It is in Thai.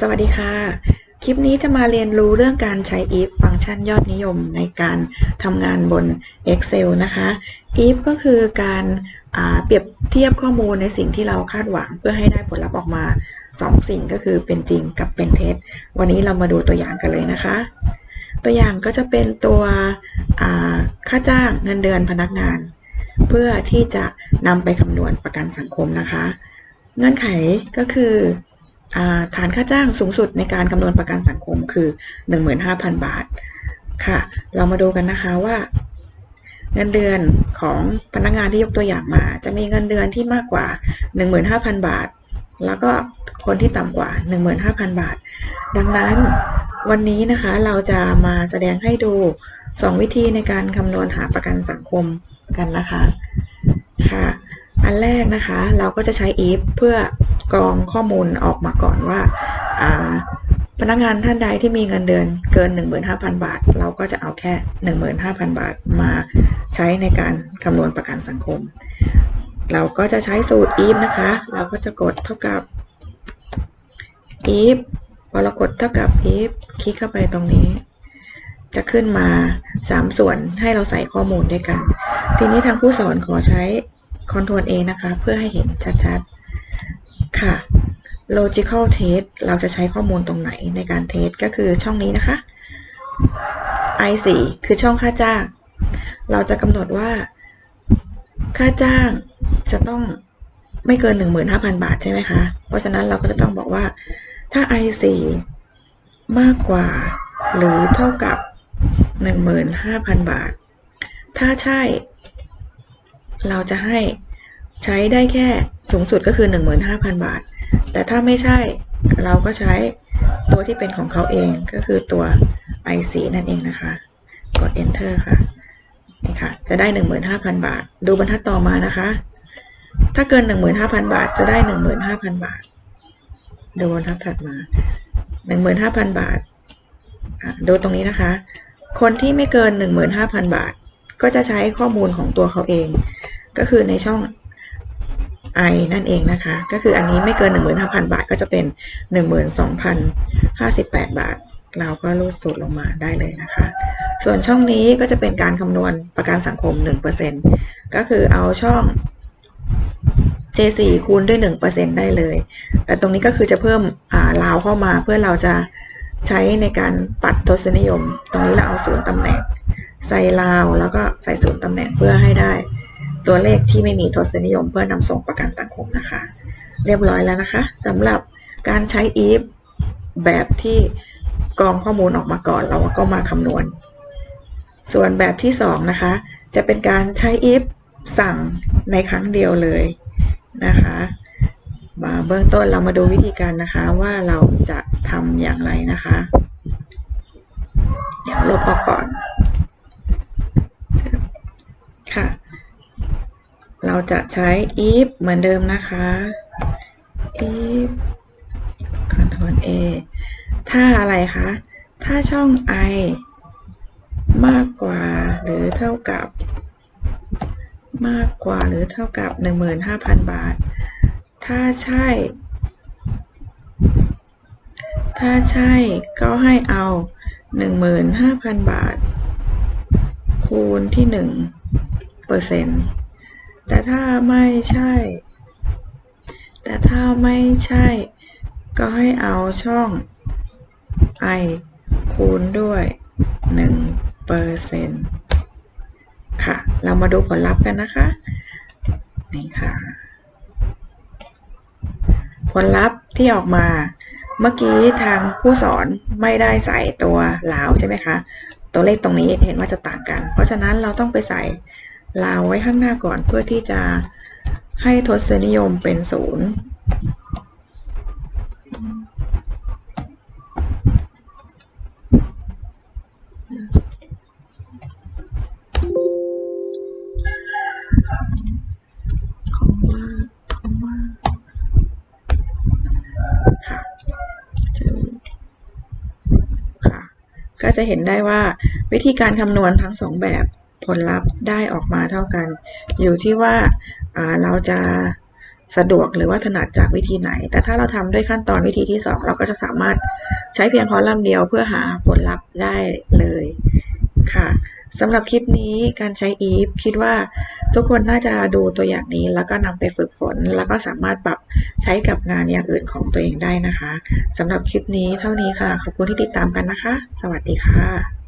สวัสดีค่ะ คลิปนี้จะมาเรียนรู้เรื่องการใช้ if ฟังก์ชันยอดนิยมในการทำงานบน Excel นะคะ if ก็คือการเปรียบเทียบข้อมูลในสิ่งที่เราคาดหวังเพื่อให้ได้ผลลัพธ์ออกมา 2 สิ่งก็คือเป็นจริงกับเป็นเท็จ วันนี้เรามาดูตัวอย่างกันเลยนะคะ ตัวอย่างก็จะเป็นตัวค่าจ้างเงินเดือนพนักงาน เพื่อที่จะนำไปคำนวณประกันสังคมนะคะ เงื่อนไขก็คือ ฐานค่าจ้างสูงสุดในการคำนวณประกันสังคมคือ 15,000 บาทค่ะ เรามาดูกันนะคะว่า เงินเดือนของพนักงานที่ยกตัวอย่างมา จะมีเงินเดือนที่มากกว่า 15,000 บาท แล้วก็คนที่ต่ำกว่า 15,000 บาท ดังนั้นวันนี้นะคะเราจะมาแสดงให้ดู 2 วิธีในการคำนวณหาประกันสังคมกันนะคะค่ะ อันแรกนะคะเราก็จะใช้ if เพื่อ กรองข้อมูลออกมาก่อนว่าพนักงานท่านใดที่มีเงินเดือนเกิน 15,000 บาท เราก็จะเอาแค่ 15,000 บาทมาใช้ในการคำนวณประกันสังคม เราก็จะใช้สูตร if นะคะ เราก็จะกดเท่ากับ if พอเรากดเท่ากับ if คลิกเข้าไปตรงนี้ จะขึ้นมา 3 ส่วนให้เราใส่ข้อมูลด้วยกัน ทีนี้ทางผู้สอนขอใช้ Ctrl A นะคะ เพื่อให้เห็นชัดๆ ค่ะ logical test เราจะใช้ข้อมูลตรงไหนในการเทสก็คือช่องนี้นะคะ I4 คือช่องค่าจ้าง เราจะกำหนดว่า ค่าจ้างจะต้องไม่เกิน 15,000 บาทใช่ไหมคะ เพราะฉะนั้นเราก็จะต้องบอกว่าถ้า I4 มากกว่าหรือเท่ากับ 15,000 บาท ถ้าใช่ เราจะให้ ใช้ได้แค่สูงสุดก็คือ 15,000 บาท แต่ถ้าไม่ใช่เราก็ใช้ตัวที่เป็นของเขาเองก็คือตัว IC นั่นเองนะคะ กด enter ค่ะนี่ค่ะ จะได้ 15,000 บาท ดูบรรทัดต่อมานะคะ ถ้าเกิน 15,000 บาท จะได้ 15,000 บาท ดูบรรทัดถัดมา 15,000 บาทดูตรงนี้นะคะ คนที่ไม่เกิน 15,000 บาท ก็จะใช้ข้อมูลของตัวเขาเอง ก็คือในช่อง I นั่นเองนะคะ ก็คืออันนี้ไม่เกิน 15,000 บาทก็จะเป็น 12,058 บาท เราก็รูดสูตรลงมาได้เลยนะคะ ส่วนช่องนี้ก็จะเป็นการคำนวณประกันสังคม 1%ก็คือเอาช่อง J4 คูณด้วย 1%ได้เลย แต่ตรงนี้ก็คือจะเพิ่มาราวเข้ามาเพื่อเราจะใช้ในการปัดทศนิยม ตรงนี้เราเอาศูนย์ตำแหน่ง ใส่ราวแล้วก็ใส่ศูนย์ตำแหน่งเพื่อให้ได้ ตัวเลขที่ไม่มีทศนิยมเพื่อนำส่งประกันสังคมนะคะ เรียบร้อยแล้วนะคะสำหรับการใช้ if แบบที่กรองข้อมูลออกมาก่อนเราก็มาคำนวณ ส่วนแบบที่2นะคะ จะเป็นการใช้ if สั่งในครั้งเดียวเลยนะคะมาเบื้องต้นเรามาดูวิธีการนะคะว่าเราจะทำอย่างไรนะคะ เดี๋ยวลบออกก่อน ค่ะ เราจะใช้ if เหมือนเดิมนะคะ if Ctrl A ถ้าอะไรคะ ถ้าช่อง i มากกว่าหรือเท่ากับ มากกว่าหรือเท่ากับ 15,000 บาท ถ้าใช่ ถ้าใช่ก็ให้เอา 15,000 บาท คูณที่1เปอร์เซ็นต์ แต่ถ้าไม่ใช่ แต่ถ้าไม่ใช่ ก็ให้เอาช่อง i คูณด้วย1เปอร์เซ็นต์ค่ะ เรามาดูผลลัพธ์กันนะคะ นี่ค่ะ ผลลัพธ์ที่ออกมา เมื่อกี้ทางผู้สอนไม่ได้ใส่ตัวเหลาใช่ไหมคะ ตัวเลขตรงนี้เห็นว่าจะต่างกัน เพราะฉะนั้นเราต้องไปใส่ ลาวไว้ข้างหน้าก่อนเพื่อที่จะให้ทศนิยมเป็นศูนย์คำว่าคำว่าค่ะเจอค่ะก็จะเห็นได้ว่าวิธีการคำนวณทั้งสองแบบ ผลลัพธ์ได้ออกมาเท่ากัน อยู่ที่ว่าาเราจะสะดวกหรือว่าถนัดจากวิธีไหน แต่ถ้าเราทำด้วยขั้นตอนวิธีที่สองเราก็จะสามารถใช้เพียงคอลัมน์เดียวเพื่อหาผลลัพธ์ได้เลยค่ะสำหรับคลิปนี้การใช้ if คิดว่าทุกคนน่าจะดูตัวอย่างนี้ แล้วก็นำไปฝึกฝน แล้วก็สามารถปรับใช้กับงานอย่างอื่นของตัวเองได้นะคะสำหรับคลิปนี้เท่านี้ค่ะ ขอบคุณที่ติดตามกันนะคะ สวัสดีค่ะ